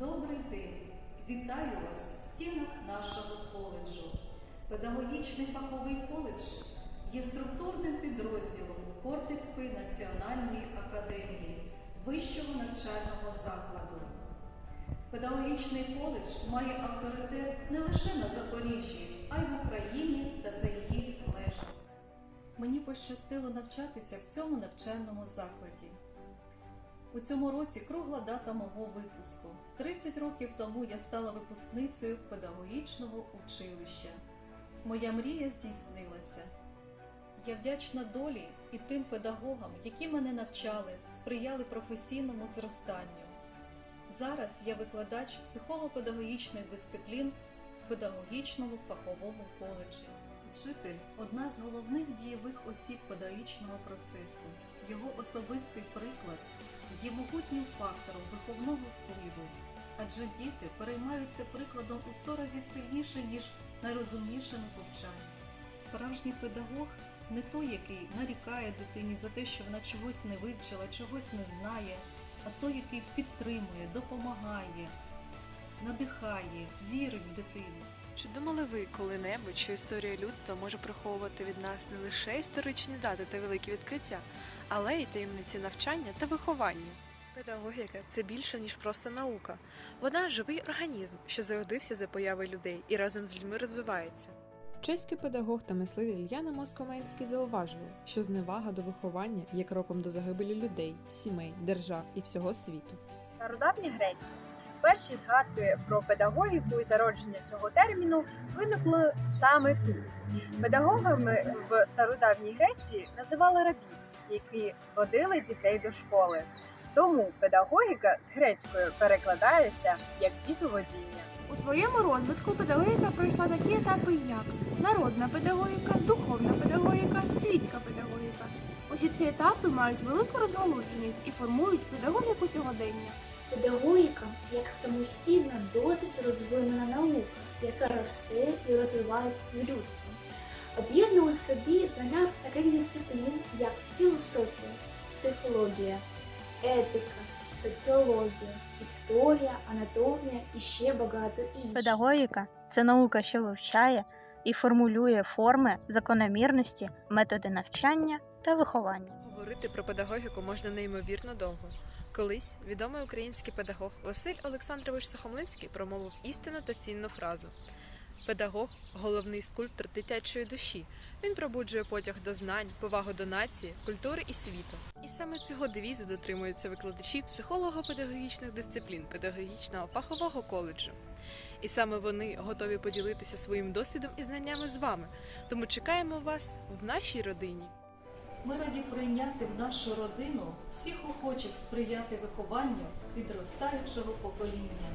Добрий день! Вітаю вас в стінах нашого коледжу. Педагогічний фаховий коледж є структурним підрозділом Хортицької національної академії вищого навчального закладу. Педагогічний коледж має авторитет не лише на Запоріжжі, а й в Україні та за її межами. Мені пощастило навчатися в цьому навчальному закладі. У цьому році кругла дата мого випуску. 30 років тому я стала випускницею педагогічного училища. Моя мрія здійснилася. Я вдячна долі і тим педагогам, які мене навчали, сприяли професійному зростанню. Зараз я викладач психолого-педагогічних дисциплін в педагогічному фаховому коледжі. Вчитель одна з головних дієвих осіб педагогічного процесу. Його особистий приклад є могутнім фактором виховного впливу, адже діти переймаються прикладом у сто разів сильніше, ніж найрозумнішими повчанні. Справжній педагог не той, який нарікає дитині за те, що вона чогось не вивчила, чогось не знає, а той, який підтримує, допомагає, надихає, вірить в дитину. Чи думали ви коли-небудь, що історія людства може приховувати від нас не лише історичні дати та великі відкриття, але й таємниці навчання та виховання? Педагогіка це більше ніж просто наука. Вона живий організм, що зародився за появи людей і разом з людьми розвивається. Чеський педагог та мислитель Яна Москоменський зауважили, що зневага до виховання є кроком до загибелі людей, сімей, держав і всього світу. Стародавній Греції перші згадки про педагогіку і зародження цього терміну виникли саме тут. Педагогами в стародавній Греції називали рабів, які водили дітей до школи. Тому педагогіка з грецькою перекладається як дітоводіння. У своєму розвитку педагогіка пройшла такі етапи, як народна педагогіка, духовна педагогіка, світська педагогіка. Усі ці етапи мають велику розгалуженість і формують педагогіку сьогодення. Педагогіка як самостійна, досить розвинена наука, яка росте і розвивається з людством. Об'єднує у собі знання з таких дисциплін, як філософія, психологія, етика, соціологія, історія, анатомія і ще багато інших. Педагогіка це наука, що вивчає і формулює форми, закономірності, методи навчання та виховання. Говорити про педагогіку можна неймовірно довго. Колись відомий український педагог Василь Олександрович Сухомлинський промовив істинну та цінну фразу. Педагог головний скульптор дитячої душі. Він пробуджує потяг до знань, повагу до нації, культури і світу. І саме цього девізу дотримуються викладачі психолого-педагогічних дисциплін педагогічного фахового коледжу. І саме вони готові поділитися своїм досвідом і знаннями з вами. Тому чекаємо вас в нашій родині. Ми раді прийняти в нашу родину всіх охочих сприяти вихованню підростаючого покоління.